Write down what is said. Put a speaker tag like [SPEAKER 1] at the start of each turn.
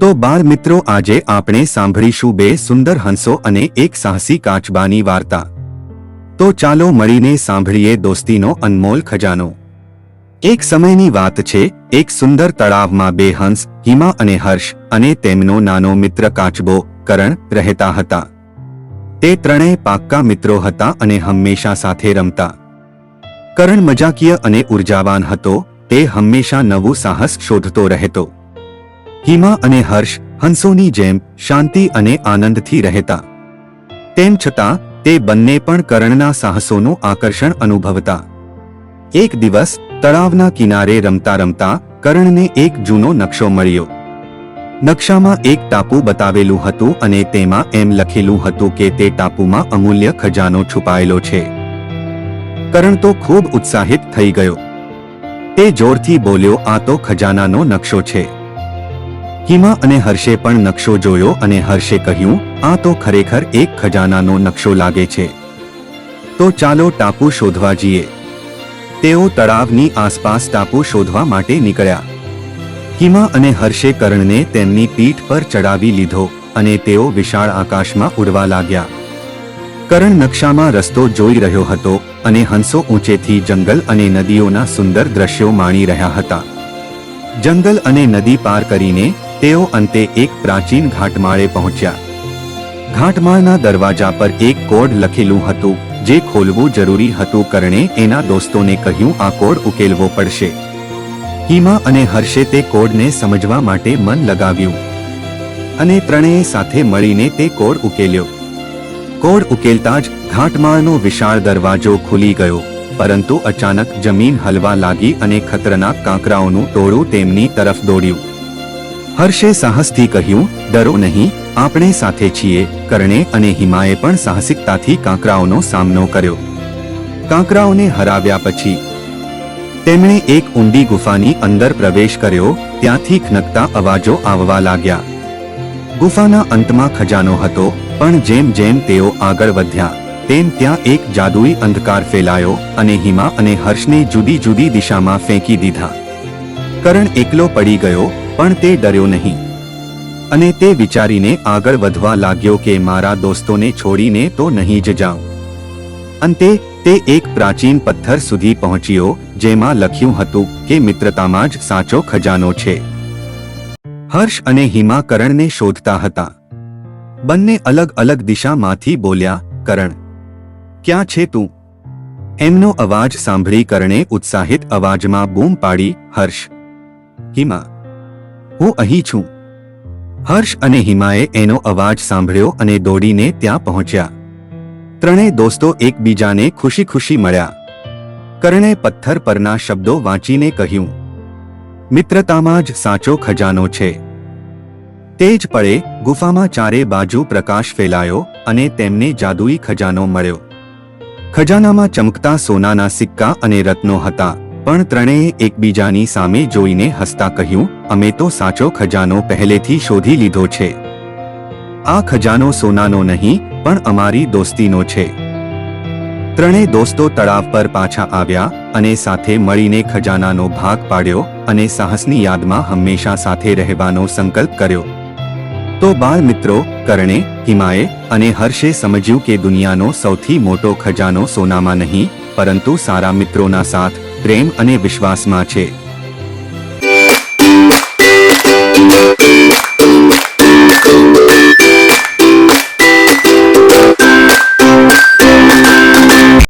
[SPEAKER 1] તો બાળ મિત્રો, આજે આપણે સાંભળીશું બે સુંદર હંસો અને એક સાહસી કાચબાની વાર્તા. તો ચાલો મળીને સાંભળીએ દોસ્તીનો અનમોલ ખજાનો. એક સમયની વાત છે, એક સુંદર તળાવમાં બે હંસ, હિમા અને હર્ષ, અને તેમનો નાનો મિત્ર કાચબો, કરણ, રહેતા હતા. તે ત્રણેય પાક્કા મિત્રો હતા અને હંમેશા સાથે રમતા. કરણ મજાકીય અને ઉર્જાવાન હતો, તે હંમેશા નવું સાહસ શોધતો રહેતો. હિમા અને હર્ષ હંસોની જેમ શાંતિ અને આનંદથી રહેતા. તેમ છતાં, તે બંને પણ કરણના સાહસોનું આકર્ષણ અનુભવતા. એક દિવસ, તળાવના કિનારે રમતા રમતા કરણને એક જૂનો નકશો મળ્યો. નકશામાં એક ટાપુ બતાવેલું હતું અને તેમાં એમ લખેલું હતું કે તે ટાપુમાં અમૂલ્ય ખજાનો છુપાયેલો છે. કરણ તો ખૂબ ઉત્સાહિત થઈ ગયો. તે જોરથી બોલ્યો, આ તો ખજાનાનો નકશો છે. હિમા અને હર્ષે પણ નકશો જોયો અને હર્ષે કહ્યું, આ તો ખરેખર એક ખજાનાનો નકશો લાગે છે. તો ચાલો ટાપુ શોધવા જઈએ. તેઓ તળાવની આસપાસ ટાપુ શોધવા માટે નીકળ્યા. હિમા અને હર્ષે કરણને તેમની પીઠ પર ચડાવી લીધો અને તેઓ વિશાળ આકાશમાં ઉડવા લાગ્યા. કરણ નકશામાં રસ્તો જોઈ રહ્યો હતો અને હંસો ઊંચેથી જંગલ અને નદીઓના સુંદર દ્રશ્યો માણી રહ્યા હતા. જંગલ અને નદી પાર કરીને તેઓ અંતે એક પ્રાચીન ઘાટમાળે પહોંચ્યા. ઘાટમાળના દરવાજા પર એક કોડ લખેલું હતું, જે ખોલવું જરૂરી હતું કરણે એના દોસ્તોને કહ્યું, આ કોડ ઉકેલવો પડશે. હિમા અને હર્ષે તે કોડને સમજવા માટે મન લગાવ્યું. અને ત્રણેય સાથે મળીને તે કોડ ઉકેલ્યો. કોડ ઉકેલતા જ ઘાટમાળનો વિશાળ દરવાજો ખુલી ગયો, પરંતુ અચાનક જમીન હલવા લાગી અને ખતરનાક કાંકરાઓનું ટોળું તેમની તરફ દોડ્યું. હર્ષે સાહસથી કહ્યું, ડરો નહીં, આપણે સાથે છીએ. કરણે અને હિમાએ પણ સાહસિકતાથી કાંકરાઓનો સામનો કર્યો. કાંકરાઓને હરાવ્યા પછી તેમણે એક ઊંડી ગુફાની અંદર પ્રવેશ કર્યો, ત્યાંથી ખનકતા અવાજો આવવા લાગ્યા. ગુફાના અંતમાં ખજાનો હતો, પણ જેમ જેમ તેઓ આગળ વધ્યા, તેમ ત્યાં એક જાદુઈ અંધકાર ફેલાયો અને હિમા અને હર્ષને જુદી જુદી દિશામાં ફેંકી દીધા. કરણ એકલો પડી ગયો પણ તે ડર્યો નહીં. અને તે વિચારીને આગળ વધવા લાગ્યો કે મારા દોસ્તોને છોડીને તો નહીં જ જાઉં. અંતે તે એક પ્રાચીન પથ્થર સુધી પહોંચ્યો, જેમાં લખ્યું હતું કે મિત્રતામાં જ સાચો ખજાનો છે. હર્ષ અને હિમા કરણને શોધતા હતા. બંને અલગ અલગ દિશામાંથી બોલ્યા, કરણ, ક્યાં છે તું? એમનો અવાજ સાંભળી કરણે ઉત્સાહિત અવાજમાં બૂમ પાડી, હર્ષ, હિમા હું અહીં છું. હર્ષ અને હિમાએ એનો અવાજ સાંભળ્યો અને દોડીને ત્યાં પહોંચ્યા. ત્રણેય દોસ્તો એકબીજાને ખુશી ખુશી મળ્યા. કરણે પથ્થર પરના શબ્દો વાંચીને કહ્યું, મિત્રતામાં જ સાચો ખજાનો છે. તે જ પળે ગુફામાં ચારે બાજુ પ્રકાશ ફેલાયો અને તેમને જાદુઈ ખજાનો મળ્યો. ખજાનામાં ચમકતા સોનાના સિક્કા અને રત્નો હતા. પણ ત્રણેય એકબીજાની સામે જોઈને હસતા કહ્યું, અમે તો સાચો ખજાનો પહેલેથી શોધી લીધો છે. આ ખજાનો સોનાનો નહીં, પણ અમારી દોસ્તીનો છે. ત્રણેય દોસ્તો તળાવ પર પાછા આવ્યા અને સાથે મળીને ખજાનાનો ભાગ પાડ્યો અને સાહસની યાદમાં હંમેશા સાથે રહેવાનો સંકલ્પ કર્યો. તો બાળ મિત્રો, કરણે હિમાએ અને હર્ષે સમજ્યું કે દુનિયાનો સૌથી મોટો ખજાનો સોનામાં નહીં, પરંતુ સારા મિત્રોના સાથ પ્રેમ અને વિશ્વાસમાં છે.